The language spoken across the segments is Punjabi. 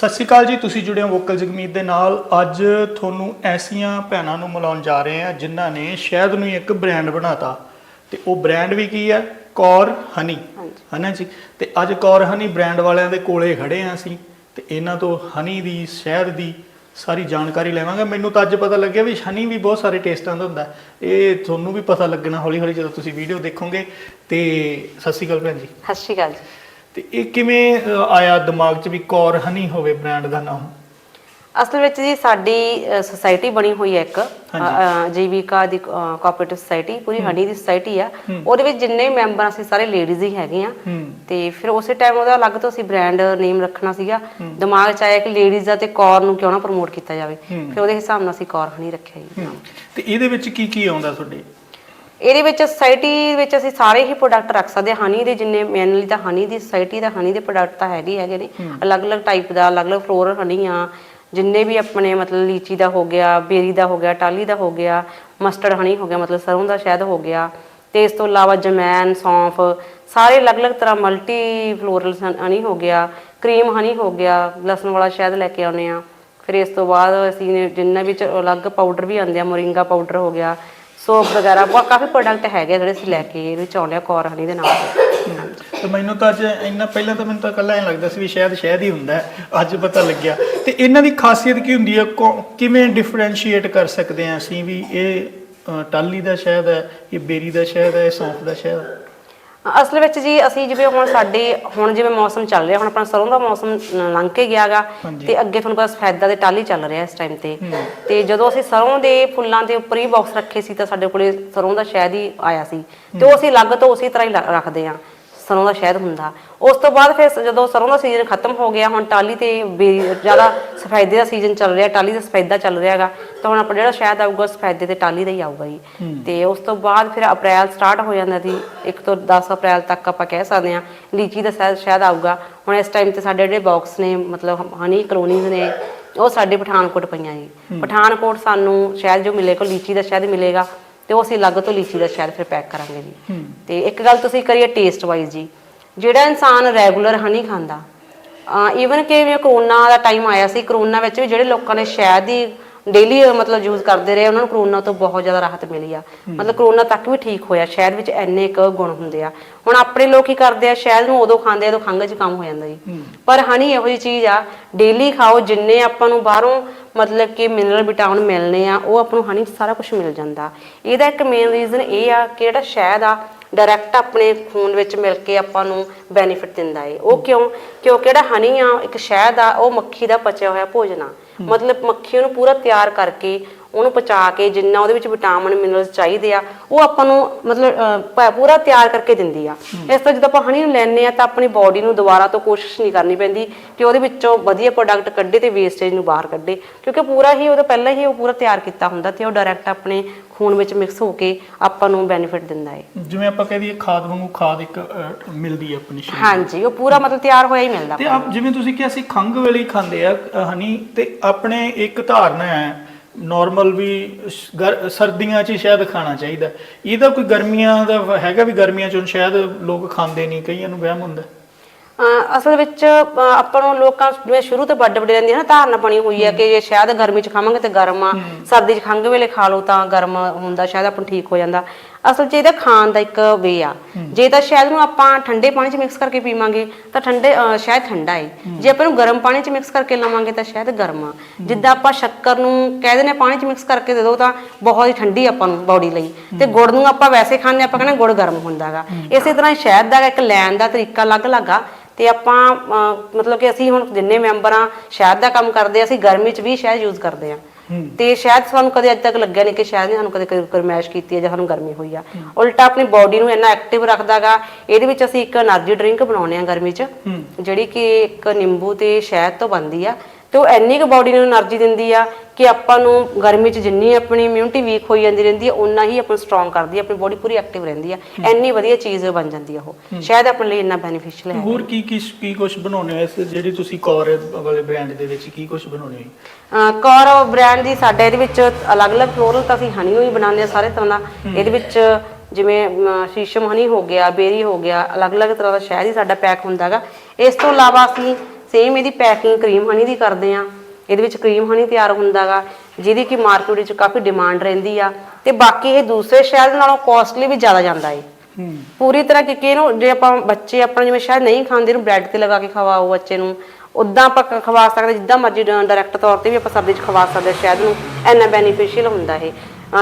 ਸਤਿ ਸ਼੍ਰੀ ਅਕਾਲ ਜੀ ਤੁਸੀਂ ਜੁੜੇ ਹੋ ਵੋਕਲ ਜਗਮੀਤ ਦੇ ਨਾਲ। ਅੱਜ ਤੁਹਾਨੂੰ ਐਸੀਆਂ ਭੈਣਾਂ ਨੂੰ ਮਿਲਾਉਣ ਜਾ ਰਹੇ ਹਾਂ ਜਿਨ੍ਹਾਂ ਨੇ ਸ਼ਹਿਦ ਨੂੰ ਇੱਕ ਬ੍ਰਾਂਡ ਬਣਾਤਾ। ਤੇ ਉਹ ਬ੍ਰਾਂਡ ਵੀ ਕੀ ਹੈ? ਕੌਰ ਹਨੀ। ਹਨਾ ਜੀ? ਤੇ ਅੱਜ ਕੌਰ ਹਨੀ ਬ੍ਰਾਂਡ ਵਾਲਿਆਂ ਦੇ ਕੋਲੇ ਖੜੇ ਆ ਅਸੀਂ। ਤੇ ਇਹਨਾਂ ਤੋਂ ਹਨੀ ਦੀ ਸ਼ਹਿਦ ਦੀ ਸਾਰੀ ਜਾਣਕਾਰੀ ਲੈਵਾਂਗੇ। ਮੈਨੂੰ ਤਾਂ ਅੱਜ ਪਤਾ ਲੱਗਿਆ ਵੀ ਹਨੀ ਵੀ ਬਹੁਤ ਸਾਰੇ ਟੇਸਟਾਂ ਦਾ ਹੁੰਦਾ। ਇਹ ਤੁਹਾਨੂੰ ਵੀ ਪਤਾ ਲੱਗਣਾ ਹੌਲੀ ਹੌਲੀ ਜਦੋਂ ਤੁਸੀਂ ਵੀਡੀਓ ਦੇਖੋਗੇ। ਤੇ ਸਤਿ ਸ਼੍ਰੀ ਅਕਾਲ ਭੈਣ ਜੀ। ਸਤਿ ਸ਼੍ਰੀ ਅਕਾਲ ਜੀ। ਤੇ ਇਹ ਕਿਵੇਂ ਅ, ਆਇਆ ਦਿਮਾਗ 'ਚ ਵੀ ਕੌਰ ਹਨੀ ਹੋਵੇ ਬ੍ਰਾਂਡ ਦਾ ਨਾਮ? ਅਸਲ ਵਿੱਚ ਜੀ ਸਾਡੀ ਸੁਸਾਇਟੀ ਬਣੀ ਹੋਈ ਹੈ ਇੱਕ। ਜੀਵਿਕਾ ਦੀ ਕੋਆਪਰੇਟਿਵ ਸੁਸਾਇਟੀ ਪੂਰੀ ਹਣੀ ਦੀ ਸੁਸਾਇਟੀ ਆ। ਉਹਦੇ ਵਿੱਚ ਜਿੰਨੇ ਮੈਂਬਰ ਅਸੀਂ ਸਾਰੇ ਲੇਡੀਜ਼ ਹੀ ਹੈਗੇ ਆ। ਹੂੰ। ਤੇ ਫਿਰ ਉਸੇ ਟਾਈਮ ਉਹਦਾ ਅਲੱਗ ਤੋਂ ਅਸੀਂ ਬ੍ਰਾਂਡ ਨੇਮ ਰੱਖਣਾ ਸੀਗਾ। ਦਿਮਾਗ 'ਚ ਆਇਆ ਕਿ ਲੇਡੀਜ਼ ਦਾ ਤੇ ਕੌਰ ਨੂੰ ਕਿਉਂ ਨਾ ਪ੍ਰਮੋਟ ਕੀਤਾ ਜਾਵੇ। ਫਿਰ ਉਹਦੇ ਹਿਸਾਬ ਨਾਲ ਅਸੀਂ ਕੌਰ ਹਣੀ ਰੱਖਿਆ ਜੀ। ਹੂੰ। ਤੇ ਇਹਦੇ ਵਿੱਚ ਕੀ ਕੀ ਆਉਂਦਾ ਤੁਹਾਡੇ? ਇਹਦੇ ਵਿੱਚ ਸੁਸਾਇਟੀ ਵਿੱਚ ਅਸੀਂ ਸਾਰੇ ਹੀ ਪ੍ਰੋਡਕਟ ਰੱਖ ਸਕਦੇ ਹਾਂ। ਹਨੀ ਦੇ ਜਿੰਨੇ ਮੇਨਲੀ ਤਾਂ ਹਨੀ ਦੀ ਸੁਸਾਇਟੀ ਦਾ ਹਨੀ ਦੇ ਪ੍ਰੋਡਕਟ ਤਾਂ ਹੈਗੇ ਹੈਗੇ ਨੇ। ਅਲੱਗ-ਅਲੱਗ ਟਾਈਪ ਦਾ ਅਲੱਗ-ਅਲੱਗ ਫਲੋਰਲ ਹਨੀ ਆ ਜਿੰਨੇ ਵੀ ਆਪਣੇ ਮਤਲਬ ਲੀਚੀ ਦਾ ਹੋ ਗਿਆ ਬੇਰੀ ਦਾ ਹੋ ਗਿਆ ਟਾਲੀ ਦਾ ਹੋ ਗਿਆ ਮਸਟਰਡ ਹਨੀ ਹੋ ਗਿਆ ਮਤਲਬ ਸਰੋਂ ਦਾ ਸ਼ਹਿਦ ਹੋ ਗਿਆ। ਤੇ ਇਸ ਤੋਂ ਇਲਾਵਾ ਜਮੈਨ ਸੌਂਫ ਸਾਰੇ ਅਲੱਗ-ਅਲੱਗ ਤਰ੍ਹਾਂ ਮਲਟੀ ਫਲੋਰਲ ਹਨੀ ਹੋ ਗਿਆ ਕਰੀਮ ਹਨੀ ਹੋ ਗਿਆ ਲਸਣ ਵਾਲਾ ਸ਼ਹਿਦ ਲੈ ਕੇ ਆਉਨੇ ਆ ਫਿਰ ਇਸ ਤੋਂ ਬਾਅਦ ਅਸੀਂ ਜਿੰਨਾ ਵਿੱਚ ਅਲੱਗ ਪਾਊਡਰ ਵੀ ਆਉਂਦੇ ਆ ਮੋਰਿੰਗਾ ਪਾਊਡਰ ਹੋ ਗਿਆ। ਸੋਪ ਵਗੈਰਾ ਬਹੁਤ ਕਾਫੀ ਪ੍ਰੋਡਕਟ ਹੈਗੇ ਜਿਹੜੇ ਅਸੀਂ ਲੈ ਕੇ ਇਹਦੇ ਵਿੱਚ ਆਉਂਦੇ ਆ ਕੌਰ ਦੇ ਨਾਮ ਤੇ ਮੈਨੂੰ ਤਾਂ ਅੱਜ ਇੰਨਾ ਪਹਿਲਾਂ ਤਾਂ ਮੈਨੂੰ ਤਾਂ ਕੱਲਾ ਐਂ ਲੱਗਦਾ ਸੀ ਵੀ ਸ਼ਾਇਦ ਸ਼ਹਿਦ ਹੀ ਹੁੰਦਾ ਹੈ ਅੱਜ ਪਤਾ ਲੱਗਿਆ। ਤੇ ਇਹਨਾਂ ਦੀ ਖਾਸੀਅਤ ਕੀ ਹੁੰਦੀ ਹੈ? ਕੌ- ਕਿਵੇਂ ਡਿਫਰੈਂਸ਼ੀਏਟ ਕਰ ਸਕਦੇ ਹਾਂ ਅਸੀਂ ਵੀ ਇਹ ਅ, ਟਾਲੀ ਦਾ ਸ਼ਹਿਦ ਹੈ ਇਹ ਬੇਰੀ ਦਾ ਸ਼ਹਿਦ ਹੈ ਇਹ ਸੌਂਫ ਦਾ ਸ਼ਹਿਦ ਹੈ? ਅਸਲ ਵਿੱਚ ਜੀ ਅਸੀਂ ਜਿਵੇਂ ਹੁਣ ਸਾਡੇ ਹੁਣ ਜਿਵੇਂ ਮੌਸਮ ਚੱਲ ਰਿਹਾ ਹੁਣ ਆਪਣਾ ਸਰੋਂ ਦਾ ਮੌਸਮ ਲੰਘ ਕੇ ਗਿਆਗਾ। ਤੇ ਅੱਗੇ ਤੁਹਾਨੂੰ ਪਤਾ ਸਫੈਦਾ ਦੇ ਟਾਲੀ ਚੱਲ ਰਿਹਾ ਇਸ ਟਾਈਮ ਤੇ। ਤੇ ਜਦੋਂ ਅਸੀਂ ਸਰੋਂ ਦੇ ਫੁੱਲਾਂ ਦੇ ਉੱਪਰ ਹੀ ਬਾਕਸ ਰੱਖੇ ਸੀ ਤਾਂ ਸਾਡੇ ਕੋਲੇ ਸਰੋਂ ਦਾ ਸ਼ਹਿਦ ਹੀ ਆਇਆ ਸੀ। ਤੇ ਉਹ ਅਸੀਂ ਅਲੱਗ ਤੋਂ ਉਸੇ ਤਰ੍ਹਾਂ ਹੀ ਰੱਖਦੇ ਆ। ਸਰੋਂ ਦਾ ਸ਼ਹਿਦ ਹੁੰਦਾ। ਉਸ ਤੋਂ ਬਾਅਦ ਫਿਰ ਜਦੋਂ ਸਰੋਂ ਦਾ ਸੀਜ਼ਨ ਖਤਮ ਹੋ ਗਿਆ ਹੁਣ ਟਾਲੀ ਤੇ ਜ਼ਿਆਦਾ ਸਫੈਦੇ ਦਾ ਸੀਜ਼ਨ ਚੱਲ ਰਿਹਾ ਟਾਲੀ ਦਾ ਸਫੈਦਾ ਚੱਲ ਰਿਹਾਗਾ ਤਾਂ ਹੁਣ ਆਪਣਾ ਜਿਹੜਾ ਸ਼ਹਿਦ ਆਊਗਾ ਸਫੈਦੇ ਤੇ ਟਾਲੀ ਦਾ ਹੀ ਆਊਗਾ ਜੀ। ਤੇ ਉਸ ਤੋਂ ਬਾਅਦ ਫਿਰ ਅਪ੍ਰੈਲ ਸਟਾਰਟ ਹੋ ਜਾਂਦਾ ਸੀ 1 ਤੋਂ 10 ਅਪ੍ਰੈਲ ਤੱਕ ਆਪਾਂ ਕਹਿ ਸਕਦੇ ਹਾਂ ਲੀਚੀ ਦਾ ਸ਼ਹਿਦ ਆਊਗਾ। ਹੁਣ ਇਸ ਟਾਈਮ ਤੇ ਸਾਡੇ ਜਿਹੜੇ ਬਾਕਸ ਨੇ ਮਤਲਬ ਹਨੀ ਕਲੋਨੀਜ਼ ਨੇ ਉਹ ਸਾਡੇ ਪਠਾਨਕੋਟ ਪਈਆਂ ਜੀ। ਪਠਾਨਕੋਟ ਸਾਨੂੰ ਸ਼ਹਿਦ ਜੋ ਮਿਲੇਗਾ ਲੀਚੀ ਦਾ ਸ਼ਹਿਦ ਮਿਲੇਗਾ। ਤੇ ਉਹ ਅਸੀਂ ਅਲੱਗ ਤੋਂ ਲੀਚੀ ਦਾ ਸ਼ਹਿਦ ਫਿਰ ਪੈਕ ਕਰਾਂਗੇ ਜੀ। ਤੇ ਇੱਕ ਗੱਲ ਤੁਸੀਂ ਕਰੀਏ ਟੇਸਟ ਵਾਈਜ਼ ਜੀ ਜਿਹੜਾ ਇਨਸਾਨ ਰੈਗੂਲਰ ਹਨੀ ਖਾਂਦਾ ਈਵਨ ਕਿ ਜਿਵੇਂ ਕਰੋਨਾ ਦਾ ਟਾਈਮ ਆਇਆ ਸੀ ਕਰੋਨਾ ਵਿੱਚ ਵੀ ਜਿਹੜੇ ਲੋਕਾਂ ਨੇ ਸ਼ਹਿਦ ਦੀ ਡੇਲੀ ਮਤਲਬ ਯੂਜ਼ ਕਰਦੇ ਰਹੇ ਉਹਨਾਂ ਨੂੰ ਕਰੋਨਾ ਤੋਂ ਬਹੁਤ ਜ਼ਿਆਦਾ ਰਾਹਤ ਮਿਲੀ ਆ। ਮਤਲਬ ਕਰੋਨਾ ਤੱਕ ਵੀ ਠੀਕ ਹੋਇਆ ਸ਼ਹਿਦ ਵਿੱਚ ਇੰਨੇ ਕੁ ਗੁਣ ਹੁੰਦੇ ਆ। ਹੁਣ ਆਪਣੇ ਲੋਕ ਕੀ ਕਰਦੇ ਆ ਸ਼ਹਿਦ ਨੂੰ ਉਦੋਂ ਖਾਂਦੇ ਆ ਜਦੋਂ ਖੰਘ ਜ਼ੁਕਾਮ ਹੋ ਜਾਂਦਾ ਜੀ। ਪਰ ਹਨੀ ਇਹੋ ਜਿਹੀ ਚੀਜ਼ ਆ ਡੇਲੀ ਖਾਓ ਜਿੰਨੇ ਆਪਾਂ ਨੂੰ ਬਾਹਰੋਂ ਮਤਲਬ ਕਿ ਮਿਨਰਲ ਵਿਟਾਮਿਨ ਮਿਲਨੇ ਆ ਉਹ ਆਪਾਂ ਨੂੰ ਹਨੀ 'ਚ ਸਾਰਾ ਕੁਝ ਮਿਲ ਜਾਂਦਾ। ਇਹਦਾ ਇੱਕ ਮੇਨ ਰੀਜ਼ਨ ਇਹ ਆ ਕਿ ਜਿਹੜਾ ਸ਼ਹਿਦ ਆ ਡਾਇਰੈਕਟ ਆਪਣੇ ਖੂਨ ਵਿੱਚ ਮਿਲ ਕੇ ਆਪਾਂ ਨੂੰ ਬੈਨੀਫਿਟ ਦਿੰਦਾ ਏ। ਉਹ ਕਿਉਂ? ਕਿਉਂਕਿ ਜਿਹੜਾ ਹਨੀ ਆ ਇੱਕ ਸ਼ਹਿਦ ਆ ਉਹ ਮੱਖੀ ਦਾ ਪਚਿਆ ਹੋਇਆ ਭੋਜਨ ਆ। ਮਤਲਬ ਮੱਖੀ ਉਹਨੂੰ ਪੂਰਾ ਤਿਆਰ ਕਰਕੇ ਉਹਨੂੰ ਪਚਾ ਕੇ ਜਿੰਨਾ ਉਹਦੇ ਵਿੱਚ ਵਿਟਾਮਿਨ ਮਿਨਰਲਸ ਚਾਹੀਦੇ ਆ ਉਹ ਆਪਾਂ ਨੂੰ ਮਤਲਬ ਪੂਰਾ ਤਿਆਰ ਕਰਕੇ ਦਿੰਦੀ ਆ। ਇਸ ਤੋਂ ਜਦੋਂ ਆਪਾਂ ਹਨੀ ਨੂੰ ਲੈਣੇ ਆ ਤਾਂ ਆਪਣੀ ਬਾਡੀ ਨੂੰ ਦੁਬਾਰਾ ਤੋਂ ਕੋਸ਼ਿਸ਼ ਨਹੀਂ ਕਰਨੀ ਪੈਂਦੀ ਕਿ ਉਹਦੇ ਵਿੱਚੋਂ ਵਧੀਆ ਪ੍ਰੋਡਕਟ ਕੱਢੇ ਤੇ ਵੇਸਟੇਜ ਨੂੰ ਬਾਹਰ ਕੱਢੇ ਕਿਉਂਕਿ ਪੂਰਾ ਹੀ ਉਹਦਾ ਪਹਿਲਾਂ ਹੀ ਉਹ ਪੂਰਾ ਤਿਆਰ ਕੀਤਾ ਹੁੰਦਾ ਤੇ ਉਹ ਡਾਇਰੈਕਟ ਆਪਣੇ ਖੂਨ ਵਿੱਚ ਮਿਕਸ ਹੋ ਕੇ ਆਪਾਂ ਨੂੰ ਬੈਨੀਫਿਟ ਦਿੰਦਾ ਏ। ਜਿਵੇਂ ਆਪਾਂ ਕਹਿ ਦਈਏ ਖਾਦ ਵਾਂਗੂ ਖਾਦ ਇੱਕ ਮਿਲਦੀ ਹੈ ਆਪਣੀ ਸਰੀਰ ਹਾਂਜੀ ਉਹ ਪੂਰਾ ਮਤਲਬ ਤਿਆਰ ਹੋਇਆ ਹੀ ਮਿਲਦਾ ਤੇ ਆਪ ਜਿਵੇਂ ਤੁਸੀਂ ਕਿਹਾ ਸੀ ਖੰਘ ਵੇਲੇ ਹੀ ਖਾਂਦੇ ਆ ਹਨੀ ਤੇ ਆਪਣੇ ਇੱਕ ਧਾਰਨਾ ਹੈ ਨਾਰਮਲ ਵੀ ਸ- ਗਰ- ਸਰਦੀਆਂ 'ਚ ਹੀ ਸ਼ਾਇਦ ਖਾਣਾ ਚਾਹੀਦਾ। ਇਹਦਾ ਕੋਈ ਗਰਮੀਆਂ ਦਾ ਵ- ਹੈਗਾ ਵੀ ਗਰਮੀਆਂ 'ਚ ਹੁਣ ਸ਼ਾਇਦ ਲੋਕ ਖਾਂਦੇ ਨਹੀਂ ਕਈਆਂ ਨੂੰ ਵਹਿਮ ਹੁੰਦਾ। ਅਹ ਅਸਲ ਵਿੱਚ ਅਹ ਆਪਾਂ ਨੂੰ ਲੋਕਾਂ ਜਿਵੇਂ ਸ਼ੁਰੂ ਤੋਂ ਵੱਡ ਵੱਡੇ ਰਹਿੰਦੀ ਹੈ ਨਾ ਧਾਰਨਾ ਬਣੀ ਹੋਈ ਹੈ ਕਿ ਜੇ ਸ਼ਾਇਦ ਗਰਮੀ 'ਚ ਖਾਵਾਂਗੇ ਤੇ ਗਰਮ ਆ। ਸਰਦੀ 'ਚ ਖੰਘ ਵੇਲੇ ਖਾ ਲਓ ਤਾਂ ਗਰਮ ਹੁੰਦਾ ਸ਼ਾਇਦ ਆਪਾਂ ਨੂੰ ਠੀਕ ਹੋ ਜਾਂਦਾ। ਅਸਲ 'ਚ ਇਹਦਾ ਖਾਣ ਦਾ ਇੱਕ ਵੇ ਆ। ਜੇ ਤਾਂ ਸ਼ਾਇਦ ਨੂੰ ਆਪਾਂ ਠੰਡੇ ਪਾਣੀ 'ਚ ਮਿਕਸ ਕਰਕੇ ਪੀਵਾਂਗੇ ਤਾਂ ਠੰਡੇ ਅਹ ਸ਼ਾਇਦ ਠੰਡਾ ਹੈ। ਜੇ ਆਪਾਂ ਨੂੰ ਗਰਮ ਪਾਣੀ 'ਚ ਮਿਕਸ ਕਰਕੇ ਲਵਾਂਗੇ ਤਾਂ ਸ਼ਾਇਦ ਗਰਮ ਆ। ਜਿੱਦਾਂ ਆਪਾਂ ਸ਼ੱਕਰ ਨੂੰ ਕਹਿ ਦਿੰਦੇ ਹਾਂ ਪਾਣੀ 'ਚ ਮਿਕਸ ਕਰਕੇ ਦੇ ਦਿਓ ਤਾਂ ਬਹੁਤ ਹੀ ਠੰਡੀ ਆਪਾਂ ਨੂੰ ਬਾਡੀ ਲਈ। ਤੇ ਗੁੜ ਨੂੰ ਆਪਾਂ ਵੈਸੇ ਖਾਂਦੇ ਆਪਾਂ ਕਹਿੰਦੇ ਗੁੜ ਗਰਮ ਹੁੰਦਾਗਾ ਇਸੇ ਤਰ੍ਹਾਂ ਸ਼ਹਿਦ ਦਾ ਇੱਕ ਲੈਣ ਦਾ ਤਰੀਕਾ ਅਲੱਗ-ਅਲੱਗ ਆ। ਤੇ ਆਪਾਂ ਅਹ, ਮਤਲਬ ਕਿ ਅਸੀਂ ਹੁਣ ਜਿੰਨੇ ਮੈਂਬਰ ਆ ਸ਼ਹਿਦ ਦਾ ਕੰਮ ਕਰਦੇ ਆ ਅਸੀਂ ਗਰਮੀ 'ਚ ਵੀ ਸ਼ਹਿਦ ਯੂਜ਼ ਕਰਦੇ ਆ ਤੇ ਸ਼ਾਇਦ ਸਾਨੂੰ ਕਦੇ ਅੱਜ ਤੱਕ ਲੱਗਿਆ ਨਹੀਂ ਕਿ ਸ਼ਾਇਦ ਸਾਨੂੰ ਕਦੇ ਕਰਮੈਸ਼ ਕੀਤੀ ਹੈ ਜਾਂ ਸਾਨੂੰ ਗਰਮੀ ਹੋਈ ਆ। ਉਲਟਾ ਆਪਣੀ ਬਾਡੀ ਨੂੰ ਇੰਨਾ ਐਕਟਿਵ ਰੱਖਦਾਗਾ ਇਹਦੇ ਵਿੱਚ ਅਸੀਂ ਇੱਕ એનર્ਜੀ ਡਰਿੰਕ ਬਣਾਉਣੇ ਆ ਗਰਮੀ 'ਚ ਜਿਹੜੀ ਕਿ ਇੱਕ ਨਿੰਬੂ ਤੇ ਸ਼ਹਿਦ ਤੋਂ ਬਣਦੀ ਆ ਤੇ ਉਹ ਇੰਨੀ ਕੁ ਬਾਡੀ ਨੂੰ એનર્ਜੀ ਦਿੰਦੀ ਆ ਕਿ ਆਪਾਂ ਨੂੰ ਗਰਮੀ 'ਚ ਜਿੰਨੀ ਆਪਣੀ ਇਮਿਊਨਿਟੀ ਵੀਕ ਹੋਈ ਜਾਂਦੀ ਰਹਿੰਦੀ ਹੈ ਉਨਾ ਹੀ ਆਪਾਂ ਸਟਰੋਂਗ ਕਰਦੀ ਆ ਆਪਣੀ ਬਾਡੀ ਪੂਰੀ ਐਕਟਿਵ ਰਹਿੰਦੀ ਆ ਇੰਨੀ ਵਧੀਆ ਚੀਜ਼ ਬਣ ਜਾਂਦੀ ਆ ਉਹ। ਸ਼ਾਇਦ ਆਪਣੇ ਲਈ ਇੰਨਾ ਬੈਨੀਫੀਸ਼ੀਅਲ ਹੈ। ਹੋਰ ਕੀ ਕੀ ਕੀ ਕੁਝ ਬਣਾਉਣੇ ਹੋ ਇਸ ਜਿਹੜੀ ਤੁਸੀਂ ਕੌਰ ਵਾਲੇ ਬ੍ਰਾਂਡ ਦੇ ਵਿੱਚ ਕੀ ਕੁਝ ਬਣਾਉਣੇ ਹੋ? ਕੌਰ ਬ੍ਰਾਂਡ ਦੀ ਸਾਡੇ ਇਹਦੇ ਵਿੱਚ ਅਲੱਗ-ਅਲੱਗ ਫਲੋਰਲ ਤਾਂ ਅਸੀਂ ਹਨੀ ਨੂੰ ਹੀ ਬਣਾਉਂਦੇ ਆ ਸਾਰੇ ਤਰ੍ਹਾਂ ਦਾ। ਇਹਦੇ ਵਿੱਚ ਜਿਵੇਂ ਸ਼ੀਸ਼ਮ ਹਨੀ ਹੋ ਗਿਆ ਬੇਰੀ ਹੋ ਗਿਆ ਅਲੱਗ-ਅਲੱਗ ਤਰ੍ਹਾਂ ਦਾ ਸ਼ਹਿਦ ਹੀ ਸਾਡਾ ਪੈਕ ਹੁੰਦਾਗਾ ਇਸ ਤੋਂ ਇਲਾਵਾ ਅਸੀਂ ਸੇਮ ਇਹਦੀ ਪੈਕਿੰਗ ਕਰੀਮ ਹਨੀ ਦੀ ਕਰਦੇ ਆ ਇਹਦੇ ਵਿੱਚ ਕਰੀਮ ਹਨੀ ਤਿਆਰ ਹੁੰਦਾਗਾ ਜਿਹਦੀ ਕਿ ਮਾਰਕੀਟ ਵਿੱਚ ਕਾਫੀ ਡਿਮਾਂਡ ਰਹਿੰਦੀ ਆ। ਤੇ ਬਾਕੀ ਇਹ ਦੂਸਰੇ ਸ਼ਹਿਰ ਨਾਲੋਂ ਕਾਸਟਲੀ ਵੀ ਜ਼ਿਆਦਾ ਜਾਂਦਾ ਹੈ ਹੂੰ। ਪੂਰੀ ਤਰ੍ਹਾਂ ਕਿ ਇਹਨੂੰ ਜੇ ਆਪਾਂ ਬੱਚੇ ਆਪਣਾ ਜਿਵੇਂ ਸ਼ਾਇਦ ਨਹੀਂ ਖਾਂਦੇ ਇਹਨੂੰ ਬ੍ਰੈਡ ਤੇ ਲਗਾ ਕੇ ਖਵਾਓ ਬੱਚੇ ਨੂੰ। ਉਦਾਂ ਆਪਾਂ ਖਵਾ ਸਕਦੇ ਜਿੱਦਾਂ ਮਰਜ਼ੀ ਡਾਇਰੈਕਟ ਤੌਰ ਤੇ ਵੀ ਆਪਾਂ ਸਰਦੀ 'ਚ ਖਵਾ ਸਕਦੇ ਹਾਂ ਸ਼ਹਿਦ ਨੂੰ ਇੰਨਾ ਬੈਨੀਫੀਸ਼ੀਅਲ ਹੁੰਦਾ ਇਹ।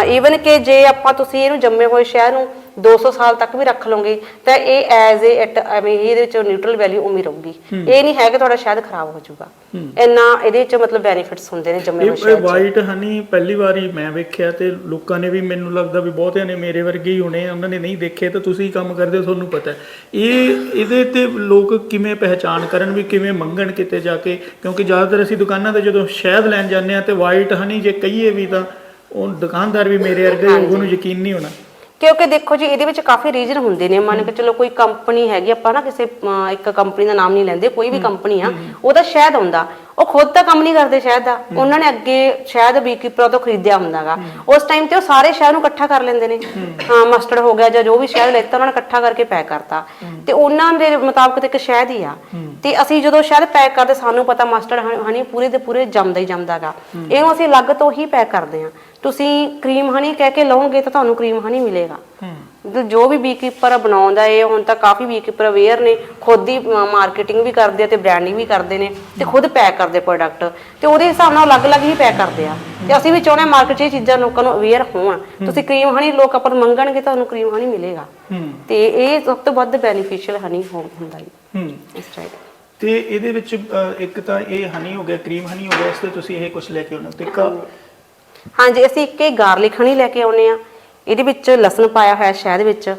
ਈਵਨ ਕਿ ਜੇ ਆਪਾਂ ਤੁਸੀਂ ਇਹਨੂੰ ਜੰਮੇ ਹੋਏ ਸ਼ਹਿਦ ਨੂੰ 200 ਸਾਲ ਤੱਕ ਵੀ ਰੱਖ ਲਓਗੇ ਤਾਂ ਇਹ ਐਜ਼ ਏ ਇਟ ਐਵੇਂ ਹੀ ਇਹਦੇ ਵਿੱਚ ਨਿਊਟਰਲ ਵੈਲਿਊ ਉਮੀ ਰਹੂਗੀ। ਇਹ ਨਹੀਂ ਹੈ ਕਿ ਤੁਹਾਡਾ ਸ਼ਹਿਦ ਖਰਾਬ ਹੋ ਜਾਊਗਾ। ਇੰਨਾ ਇਹਦੇ ਵਿੱਚ ਮਤਲਬ ਬੈਨੀਫਿਟਸ ਹੁੰਦੇ ਨੇ ਜੰਮੇ ਹੋਏ ਇਹ ਸ਼ਹਿਦ 'ਚ। ਵਾਈਟ ਹਨੀ ਪਹਿਲੀ ਵਾਰੀ ਮੈਂ ਵੇਖਿਆ ਤੇ ਲੋਕਾਂ ਨੇ ਵੀ ਮੈਨੂੰ ਲੱਗਦਾ ਵੀ ਬਹੁਤਿਆਂ ਨੇ ਮੇਰੇ ਵਰਗੇ ਹੀ ਹੋਣੇ ਉਹਨਾਂ ਨੇ ਨਹੀਂ ਦੇਖੇ ਤਾਂ ਤੁਸੀਂ ਕੰਮ ਕਰਦੇ ਹੋ ਤੁਹਾਨੂੰ ਪਤਾ। ਇਹ ਇਹਦੇ ਤੇ ਲੋਕ ਕਿਵੇਂ ਪਹਿਚਾਨ ਕਰਨ ਵੀ ਕਿਵੇਂ ਮੰਗਣ ਕਿਤੇ ਜਾ ਕੇ? ਕਿਉਂਕਿ ਜ਼ਿਆਦਾਤਰ ਅਸੀਂ ਦੁਕਾਨਾਂ ਤੇ ਜਦੋਂ ਸ਼ਹਿਦ ਲੈਣ ਜਾਂਦੇ ਆ ਤੇ ਵਾਈਟ ਹਨੀ ਜੇ ਕਹੀਏ ਵੀ ਤਾਂ ਉਹ ਦੁਕਾਨਦਾਰ ਵੀ ਮੇਰੇ ਵਰਗੇ ਉਹਨੂੰ ਯਕੀਨ ਨਹੀਂ ਹੋਣਾ। ਕਿਉਂਕਿ ਦੇਖੋ ਜੀ ਇਹਦੇ ਵਿੱਚ ਕਾਫੀ ਰੀਜਨ ਹੁੰਦੇ ਨੇ। ਮੰਨ ਕੇ ਚਲੋ ਕੋਈ ਕੰਪਨੀ ਹੈਗੀ ਆਪਾਂ ਨਾ ਕਿਸੇ ਅਮ, ਇੱਕ ਕੰਪਨੀ ਦਾ ਨਾਮ ਨਹੀਂ ਲੈਂਦੇ ਕੋਈ ਵੀ ਕੰਪਨੀ ਆ ਉਹਦਾ ਸ਼ਹਿਦ ਹੁੰਦਾ ਉਹ ਖੁਦ ਤਾਂ ਕੰਮ ਨਹੀਂ ਕਰਦੇ ਸ਼ਹਿਦ ਦਾ। ਉਹਨਾਂ ਨੇ ਅੱਗੇ ਸ਼ਹਿਦ ਬੀਕੀਪਰ ਤੋਂ ਖਰੀਦਿਆ ਹੁੰਦਾਗਾ। ਉਸ ਟਾਈਮ ਤੇ ਉਹ ਸਾਰੇ ਸ਼ਹਿਦ ਨੂੰ ਇਕੱਠਾ ਕਰ ਲੈਂਦੇ ਨੇ। ਹਾਂ। ਮਸਟਰਡ ਹੋ ਗਿਆ ਜਾਂ ਜੋ ਵੀ ਸ਼ਹਿਦ ਲੈਤਾ ਉਹਨਾਂ ਨੇ ਇਕੱਠਾ ਕਰਕੇ ਪੈਕ ਕਰਤਾ। ਤੇ ਉਹਨਾਂ ਦੇ ਮੁਤਾਬਕ ਤੇ ਇੱਕ ਸ਼ਹਿਦ ਹੀ ਆ। ਤੇ ਅਸੀਂ ਜਦੋਂ ਸ਼ਹਿਦ ਪੈਕ ਕਰਦੇ ਸਾਨੂੰ ਪਤਾ ਮਸਟਰਡ ਹਨੀ ਪੂਰੇ ਦੇ ਪੂਰੇ ਜੰਮਦਾ ਹੀ ਜੰਮਦਾਗਾ। ਇਹਨੂੰ ਅਸੀਂ ਅਲੱਗ ਤੋਂ ਹੀ ਪੈਕ ਕਰਦੇ ਆ ਤੁਸੀਂ ਕਰੀਮ ਹਨੀ ਕਹਿ ਕੇ ਲਓਗੇ ਤਾਂ ਤੁਹਾਨੂੰ ਕਰੀਮ ਹਨੀ ਮਿਲੇਗਾ। ਜੋ- ਜੋ ਵੀ ਬੀਕੀਪਰ ਬਣਾਉਂਦਾ ਏ ਹੁਣ ਤਾਂ ਕਾਫੀ ਬੀਕੀਪਰ ਅਵੇਅਰ ਨੇ ਖੁਦ ਹੀ ਮਾਰਕੀਟਿੰਗ ਵੀ ਕਰਦੇ ਆ ਤੇ ਬ੍ਰਾਂਡਿੰਗ ਵੀ ਕਰਦੇ ਨੇ ਤੇ ਖੁਦ ਪੈਕ ਕਰਦੇ ਪ੍ਰੋਡਕਟ ਤੇ ਉਹਦੇ ਹਿਸਾਬ ਨਾਲ ਅਲੱਗ-ਅਲੱਗ ਹੀ ਪੈਕ ਕਰਦੇ ਆ। ਤੇ ਅਸੀਂ ਵੀ ਚਾਹੁੰਦੇ ਮਾਰਕੀਟ 'ਚ ਇਹ ਚੀਜ਼ਾਂ ਲੋਕਾਂ ਨੂੰ ਅਵੇਅਰ ਹੋਣ। ਤੁਸੀਂ ਕਰੀਮ ਹਨੀ ਲੋਕ ਆਪਾਂ ਨੂੰ ਮੰਗਣਗੇ ਤੁਹਾਨੂੰ ਕਰੀਮ ਹਨੀ ਮਿਲੇਗਾ। ਹੂੰ। ਤੇ ਇਹ ਸਭ ਤੋਂ ਵੱਧ ਬੈਨੀਫੀਸ਼ੀਅਲ ਹਨੀ ਹੁੰਦਾ ਹੂੰ। ਇਸ ਟਾਈਪ ਤੇ ਇਹਦੇ ਵਿੱਚ ਇੱਕ ਤਾਂ ਇਹ ਹਨੀ ਹੋ ਗਿਆ ਕਰੀਮ ਹਨੀ ਹੋ ਗਿਆ ਇਸ ਤੇ ਤੁਸੀਂ ਇਹ ਕੁਝ ਲੈ ਕੇ ਆਉਣਾ। ਤੇ ਹਾਂਜੀ ਅਸੀਂ ਇੱਕ ਇਹ ਗਾਰਲਿਕ ਹਣੀ ਲੈ ਕੇ ਆਉਨੇ ਆ ਇਹਦੇ ਵਿੱਚ ਲਸਣ ਪਾਇਆ ਹੋਇਆ ਸ਼ਹਿਦ ਵਿੱਚ।